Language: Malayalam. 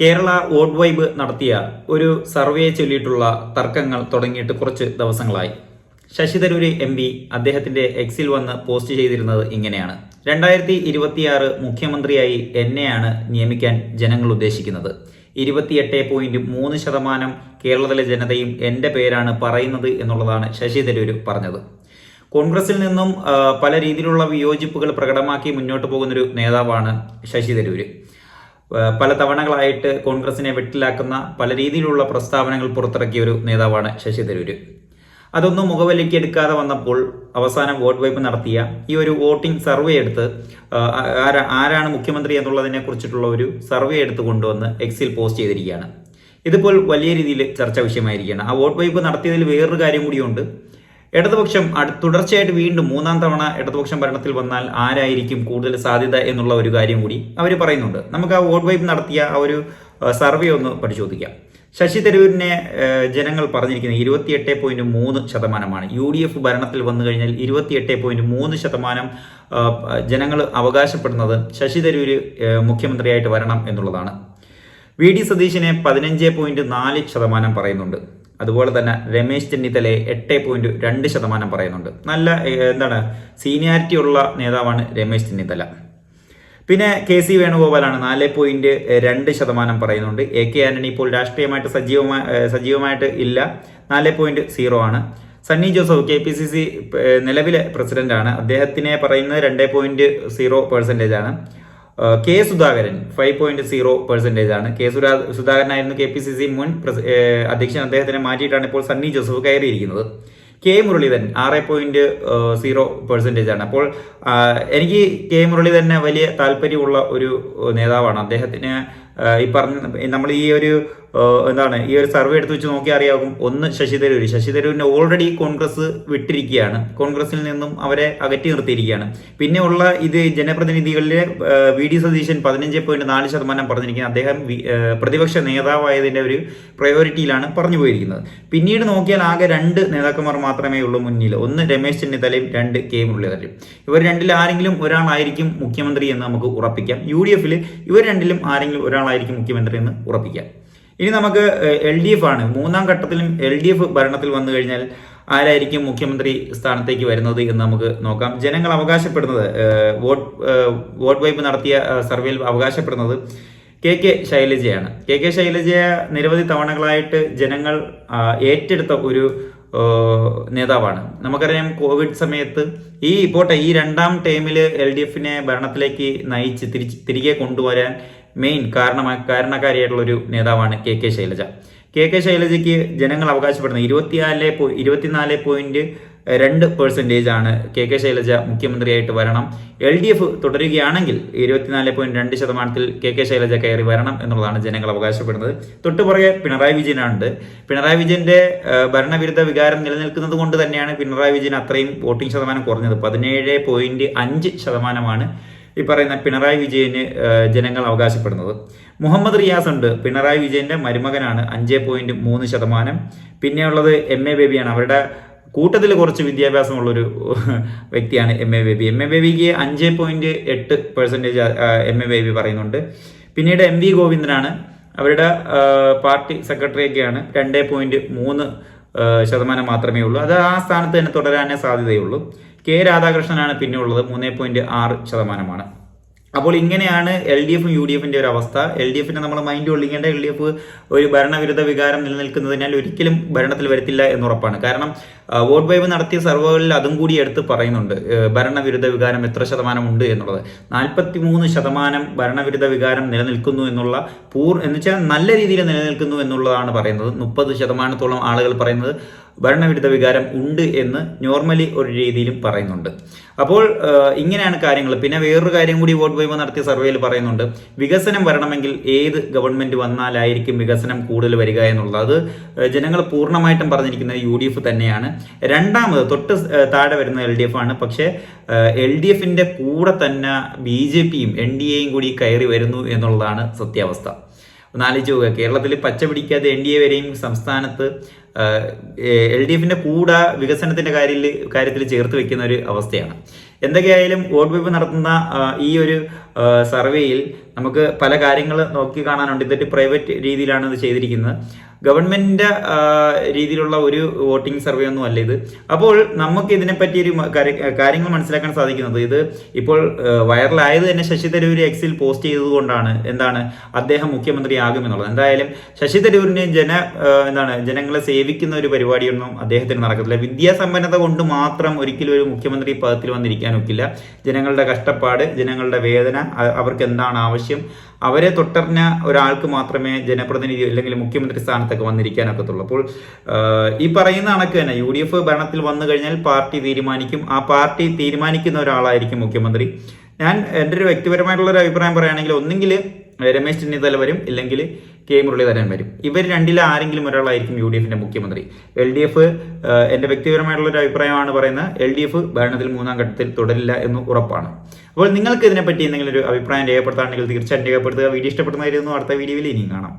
കേരള വോട്ട് വൈബ് നടത്തിയ ഒരു സർവേ ചൊല്ലിയിട്ടുള്ള തർക്കങ്ങൾ തുടങ്ങിയിട്ട് കുറച്ച് ദിവസങ്ങളായി. ശശി തരൂര് എം പി അദ്ദേഹത്തിന്റെ എക്സിൽ വന്ന് പോസ്റ്റ് ചെയ്തിരുന്നത് ഇങ്ങനെയാണ്. രണ്ടായിരത്തി ഇരുപത്തിയാറ് മുഖ്യമന്ത്രിയായി എന്നെയാണ് നിയമിക്കാൻ ജനങ്ങൾ ഉദ്ദേശിക്കുന്നത്. ഇരുപത്തിയെട്ട് പോയിന്റ് മൂന്ന് ശതമാനം കേരളത്തിലെ ജനതയും എന്റെ പേരാണ് പറയുന്നത് എന്നുള്ളതാണ് ശശി തരൂര് പറഞ്ഞത്. കോൺഗ്രസിൽ നിന്നും പല രീതിയിലുള്ള വിയോജിപ്പുകൾ പ്രകടമാക്കി മുന്നോട്ട് പോകുന്നൊരു നേതാവാണ് ശശി തരൂര്. പല തവണകളായിട്ട് കോൺഗ്രസിനെ വെട്ടിലാക്കുന്ന പല രീതിയിലുള്ള പ്രസ്താവനകൾ പുറത്തിറക്കിയ ഒരു നേതാവാണ് ശശി തരൂര്. അതൊന്നും മുഖവിലേക്ക് എടുക്കാതെ വന്നപ്പോൾ അവസാനം വോട്ട് വയ്പ് നടത്തിയ ഈ ഒരു വോട്ടിംഗ് സർവേ എടുത്ത് ആരാണ് മുഖ്യമന്ത്രി എന്നുള്ളതിനെ കുറിച്ചിട്ടുള്ള ഒരു സർവേ എടുത്ത് കൊണ്ടുവന്ന് എക്സിൽ പോസ്റ്റ് ചെയ്തിരിക്കുകയാണ്. ഇതിപ്പോൾ വലിയ രീതിയിൽ ചർച്ചാ വിഷയമായിരിക്കുകയാണ്. ആ വോട്ട് വയ്പ് നടത്തിയതിൽ വേറൊരു കാര്യം കൂടിയുണ്ട്. ഇടതുപക്ഷം തുടർച്ചയായിട്ട് വീണ്ടും മൂന്നാം തവണ ഇടതുപക്ഷം ഭരണത്തിൽ വന്നാൽ ആരായിരിക്കും കൂടുതൽ സാധ്യത എന്നുള്ള ഒരു കാര്യം കൂടി അവർ പറയുന്നുണ്ട്. നമുക്ക് ആ വോട്ട് വൈപ്പ് നടത്തിയ ആ ഒരു സർവേ ഒന്ന് പരിശോധിക്കാം. ശശി തരൂരിനെ ജനങ്ങൾ പറഞ്ഞിരിക്കുന്നത് ഇരുപത്തിയെട്ട് പോയിന്റ് മൂന്ന് ശതമാനമാണ്. യു ഡി എഫ് ഭരണത്തിൽ വന്നു കഴിഞ്ഞാൽ ഇരുപത്തിയെട്ട് പോയിന്റ് മൂന്ന് ശതമാനം ജനങ്ങൾ അവകാശപ്പെടുന്നത് ശശി തരൂര് മുഖ്യമന്ത്രിയായിട്ട് വരണം എന്നുള്ളതാണ്. വി ഡി സതീശിനെ പതിനഞ്ച് പോയിന്റ് നാല് ശതമാനം പറയുന്നുണ്ട്. അതുപോലെ തന്നെ രമേശ് ചെന്നിത്തലയെ എട്ട് പോയിന്റ് രണ്ട് ശതമാനം പറയുന്നുണ്ട്. നല്ല എന്താണ് സീനിയാരിറ്റി ഉള്ള നേതാവാണ് രമേശ് ചെന്നിത്തല. പിന്നെ കെ സി വേണുഗോപാലാണ് നാല് പോയിന്റ് രണ്ട് ശതമാനം പറയുന്നുണ്ട്. എ കെ ആന്റണി ഇപ്പോൾ രാഷ്ട്രീയമായിട്ട് സജീവമായി സജീവമായിട്ട് ഇല്ല. നാല് പോയിന്റ് സീറോ ആണ്. Sunny Joseph K P C C നിലവിലെ പ്രസിഡന്റാണ്. അദ്ദേഹത്തിനെ പറയുന്നത് രണ്ട് പോയിന്റ് സീറോ പെർസെന്റേജ് ആണ്. K Sudhakaran five point zero percentage ആണ്. കെ സുരാ സുധാകരനായിരുന്നു കെ പി സി സി മുൻ അധ്യക്ഷൻ. അദ്ദേഹത്തിനെ മാറ്റിയിട്ടാണ് ഇപ്പോൾ സണ്ണി ജോസഫ് കയറിയിരിക്കുന്നത്. കെ മുരളീധരൻ ആറ് പോയിന്റ് സീറോ പെർസെന്റേജ് ആണ്. അപ്പോൾ എനിക്ക് കെ മുരളീധരനെ വലിയ താല്പര്യമുള്ള ഒരു നേതാവാണ്. അദ്ദേഹത്തിന് ഈ പറഞ്ഞ നമ്മൾ ഈ ഒരു എന്താണ് ഈ ഒരു സർവേ എടുത്ത് വെച്ച് നോക്കി അറിയാവും ഒന്ന് ശശി തരൂര്. ശശി തരൂരിനെ ഓൾറെഡി കോൺഗ്രസ് വിട്ടിരിക്കുകയാണ്. കോൺഗ്രസിൽ നിന്നും അവരെ അകറ്റി നിർത്തിയിരിക്കുകയാണ്. പിന്നെ ഉള്ള ഇത് ജനപ്രതിനിധികളിലെ വി ഡി സതീശൻ പതിനഞ്ച് പോയിന്റ് നാല് ശതമാനം പറഞ്ഞിരിക്കുന്നത് അദ്ദേഹം പ്രതിപക്ഷ നേതാവായതിന്റെ ഒരു പ്രയോറിറ്റിയിലാണ് പറഞ്ഞു പോയിരിക്കുന്നത്. പിന്നീട് നോക്കിയാൽ ആകെ രണ്ട് നേതാക്കന്മാർ മാത്രമേ ഉള്ളൂ മുന്നിൽ. ഒന്ന് രമേശ് ചെന്നിത്തലയും രണ്ട് കെ മുരളീധരനും. ഇവർ രണ്ടിൽ ആരെങ്കിലും ഒരാളായിരിക്കും മുഖ്യമന്ത്രി എന്ന് നമുക്ക് ഉറപ്പിക്കാം. യു ഡി എഫിൽ ഇവർ രണ്ടിലും ആരെങ്കിലും ഒരാളായിരിക്കും മുഖ്യമന്ത്രി എന്ന് ഉറപ്പിക്കാം. ഇനി നമുക്ക് എൽ ഡി എഫ് ആണ്. മൂന്നാം ഘട്ടത്തിലും എൽ ഡി എഫ് ഭരണത്തിൽ വന്നു കഴിഞ്ഞാൽ ആരായിരിക്കും മുഖ്യമന്ത്രി സ്ഥാനത്തേക്ക് വരുന്നത് എന്ന് നമുക്ക് നോക്കാം. ജനങ്ങൾ അവകാശപ്പെടുന്നത് വോട്ട് വോട്ട് വൈപ്പ് നടത്തിയ സർവേയിൽ അവകാശപ്പെടുന്നത് കെ കെ ശൈലജയാണ്. കെ കെ ശൈലജയെ നിരവധി തവണകളായിട്ട് ജനങ്ങൾ ഏറ്റെടുത്ത ഒരു നേതാവാണ്. നമുക്കറിയാം കോവിഡ് സമയത്ത് ഈ പോട്ടെ ഈ രണ്ടാം ടൈമിൽ എൽ ഡി എഫിനെ ഭരണത്തിലേക്ക് നയിച്ച് തിരിച്ച് തിരികെ കൊണ്ടുവരാൻ മെയിൻ കാരണ കാരണക്കാരിയായിട്ടുള്ള ഒരു നേതാവാണ് K K Shailaja. K K ശൈലജയ്ക്ക് ജനങ്ങൾ അവകാശപ്പെടുന്നത് ഇരുപത്തിനാല് ഇരുപത്തിനാല് പോയിന്റ് രണ്ട് പെർസെന്റേജ് ആണ് കെ കെ ശൈലജ മുഖ്യമന്ത്രിയായിട്ട് വരണം. എൽ ഡി എഫ് തുടരുകയാണെങ്കിൽ ഇരുപത്തിനാല് പോയിന്റ് രണ്ട് ശതമാനത്തിൽ കെ കെ ശൈലജ കയറി വരണം എന്നുള്ളതാണ് ജനങ്ങൾ അവകാശപ്പെടുന്നത്. തൊട്ടുപുറകെ പിണറായി വിജയനാണ് പിണറായി വിജയന്റെ ഭരണവിരുദ്ധ വികാരം നിലനിൽക്കുന്നത് കൊണ്ട് തന്നെയാണ് പിണറായി വിജയൻ അത്രയും വോട്ടിംഗ് ശതമാനം കുറഞ്ഞത്. പതിനേഴ് പോയിന്റ് അഞ്ച് ശതമാനമാണ് ഈ പറയുന്ന പിണറായി വിജയന് ജനങ്ങൾ അവകാശപ്പെടുന്നത്. മുഹമ്മദ് റിയാസ് ഉണ്ട്. പിണറായി വിജയന്റെ മരുമകനാണ്. അഞ്ച് പോയിന്റ് മൂന്ന് ശതമാനം. പിന്നെയുള്ളത് എം എ ബേബിയാണ്. അവരുടെ കൂട്ടത്തിൽ കുറച്ച് വിദ്യാഭ്യാസമുള്ളൊരു വ്യക്തിയാണ് M A Baby. M A ബേബിക്ക് അഞ്ച് പോയിന്റ് എട്ട് പെർസെന്റേജ് എം എ ബേബി പറയുന്നുണ്ട്. പിന്നീട് എം വി ഗോവിന്ദനാണ്. അവരുടെ പാർട്ടി സെക്രട്ടറിയൊക്കെയാണ്. രണ്ട് പോയിന്റ് മൂന്ന് ശതമാനം മാത്രമേ ഉള്ളൂ. അത് ആ സ്ഥാനത്ത് തന്നെ തുടരാനേ സാധ്യതയുള്ളൂ. കെ രാധാകൃഷ്ണനാണ് പിന്നെ ഉള്ളത്. മൂന്ന് പോയിന്റ് ആറ് ശതമാനമാണ്. അപ്പോൾ ഇങ്ങനെയാണ് എൽ ഡി എഫും യു ഡി എഫിന്റെ ഒരു അവസ്ഥ. എൽ ഡി എഫിനെ നമ്മൾ മൈൻഡ് കൊള്ളിക്കേണ്ട എൽ ഡി എഫ് ഒരു ഭരണവിരുദ്ധ വികാരം നിലനിൽക്കുന്നതിനാൽ ഒരിക്കലും ഭരണത്തിൽ വരത്തില്ല എന്നുറപ്പാണ് കാരണം വോട്ട് ബൈബ് നടത്തിയ സർവേകളിൽ അതും കൂടി എടുത്ത് പറയുന്നുണ്ട് ഭരണവിരുദ്ധ വികാരം എത്ര ശതമാനം ഉണ്ട് എന്നുള്ളത്. നാൽപ്പത്തി മൂന്ന് ശതമാനം ഭരണവിരുദ്ധ വികാരം നിലനിൽക്കുന്നു എന്നുള്ള പൂർ എന്ന് വെച്ചാൽ നല്ല രീതിയിൽ നിലനിൽക്കുന്നു എന്നുള്ളതാണ് പറയുന്നത്. മുപ്പത് ശതമാനത്തോളം ആളുകൾ പറയുന്നത്. ഭരണവിരുദ്ധ വികാരം ഉണ്ട് എന്ന് നോർമലി ഒരു രീതിയിലും പറയുന്നുണ്ട്. അപ്പോൾ ഇങ്ങനെയാണ് കാര്യങ്ങൾ. പിന്നെ വേറൊരു കാര്യം കൂടി വോട്ട് ബൈബ് നടത്തിയ സർവേയിൽ പറയുന്നുണ്ട്. വികസനം വരണമെങ്കിൽ ഏത് ഗവൺമെന്റ് വന്നാലായിരിക്കും വികസനം കൂടുതൽ വരിക എന്നുള്ളത്? അത് ജനങ്ങൾ പൂർണമായിട്ടും പറഞ്ഞിരിക്കുന്നത് യു ഡി എഫ് തന്നെയാണ്. രണ്ടാമത് തൊട്ട് താഴെ വരുന്ന എൽ ഡി എഫ് ആണ്. പക്ഷേ എൽ ഡി എഫിന്റെ കൂടെ തന്നെ ബി ജെ പിയും എൻ ഡി എയും കൂടി കയറി വരുന്നു എന്നുള്ളതാണ് സത്യാവസ്ഥ. ഒന്ന് ആലോചിച്ച് നോക്കുക. കേരളത്തിൽ പച്ച പിടിക്കാതെ എൻ ഡി എ വരെയും സംസ്ഥാനത്ത് എൽ ഡി എഫിന്റെ കൂടെ വികസനത്തിന്റെ കാര്യത്തിൽ കാര്യത്തിൽ ചേർത്ത് വെക്കുന്ന ഒരു അവസ്ഥയാണ്. എന്തൊക്കെയായാലും വോട്ട് വയ്പ് നടത്തുന്ന ഈ ഒരു സർവേയിൽ നമുക്ക് പല കാര്യങ്ങൾ നോക്കി കാണാനുണ്ട്. ഇതൊരു പ്രൈവറ്റ് രീതിയിലാണ് ഇത് ചെയ്തിരിക്കുന്നത്. ഗവൺമെന്റിന്റെ രീതിയിലുള്ള ഒരു വോട്ടിംഗ് സർവേ ഒന്നും അല്ല ഇത്. അപ്പോൾ നമുക്ക് ഇതിനെപ്പറ്റി ഒരു കാര്യങ്ങൾ മനസ്സിലാക്കാൻ സാധിക്കുന്നത് ഇത് ഇപ്പോൾ വൈറലായത് തന്നെ ശശി തരൂർ എക്സിൽ പോസ്റ്റ് ചെയ്തതുകൊണ്ടാണ് എന്താണ്? അദ്ദേഹം മുഖ്യമന്ത്രിയാകുമെന്നുള്ളത് എന്തായാലും ശശി തരൂരിന് ജന എന്താണ് ജനങ്ങളെ സേവിക്കുന്ന ഒരു പരിപാടിയൊന്നും അദ്ദേഹത്തിന് നടക്കത്തില്ല. വിദ്യാസമ്പന്നത കൊണ്ട് മാത്രം ഒരിക്കലും ഒരു മുഖ്യമന്ത്രി പദത്തിൽ വന്നിരിക്കാൻ ഒക്കില്ല. ജനങ്ങളുടെ കഷ്ടപ്പാട് ജനങ്ങളുടെ വേദന അവർക്ക് എന്താണ് ആവശ്യം? അവരെ തൊട്ടറിഞ്ഞ ഒരാൾക്ക് മാത്രമേ ജനപ്രതിനിധി അല്ലെങ്കിൽ മുഖ്യമന്ത്രി സ്ഥാനത്തൊക്കെ വന്നിരിക്കാനൊക്കത്തുള്ളൂ. അപ്പോൾ ഈ പറയുന്ന കണക്ക് തന്നെ യു ഡി എഫ് ഭരണത്തിൽ വന്നു കഴിഞ്ഞാൽ പാർട്ടി തീരുമാനിക്കും. ആ പാർട്ടി തീരുമാനിക്കുന്ന ഒരാളായിരിക്കും മുഖ്യമന്ത്രി. ഞാൻ എന്റെ ഒരു വ്യക്തിപരമായിട്ടുള്ള ഒരു അഭിപ്രായം പറയുകയാണെങ്കിൽ ഒന്നെങ്കിൽ രമേശ് ചെന്നിത്തല വരും ഇല്ലെങ്കിൽ കെ മുരളീധരൻ വരും. ഇവർ രണ്ടിൽ ആരെങ്കിലും ഒരാളായിരിക്കും യു ഡി എഫിന്റെ മുഖ്യമന്ത്രി. എൽ ഡി എഫ് എന്റെ വ്യക്തിപരമായിട്ടുള്ള ഒരു അഭിപ്രായമാണ് പറയുന്നത്. എൽ ഡി എഫ് ഭരണത്തിൽ മൂന്നാം ഘട്ടത്തിൽ തുടരില്ല എന്ന് ഉറപ്പാണ്. അപ്പോൾ നിങ്ങൾക്ക് ഇതിനെപ്പറ്റി എന്തെങ്കിലും ഒരു അഭിപ്രായം രേഖപ്പെടുത്താണെങ്കിൽ തീർച്ചയായിട്ടും രേഖപ്പെടുത്തുക. വീഡിയോ ഇഷ്ടപ്പെടുന്നതായിരുന്നു അടുത്ത വീഡിയോയിൽ ഇനിയും കാണാം.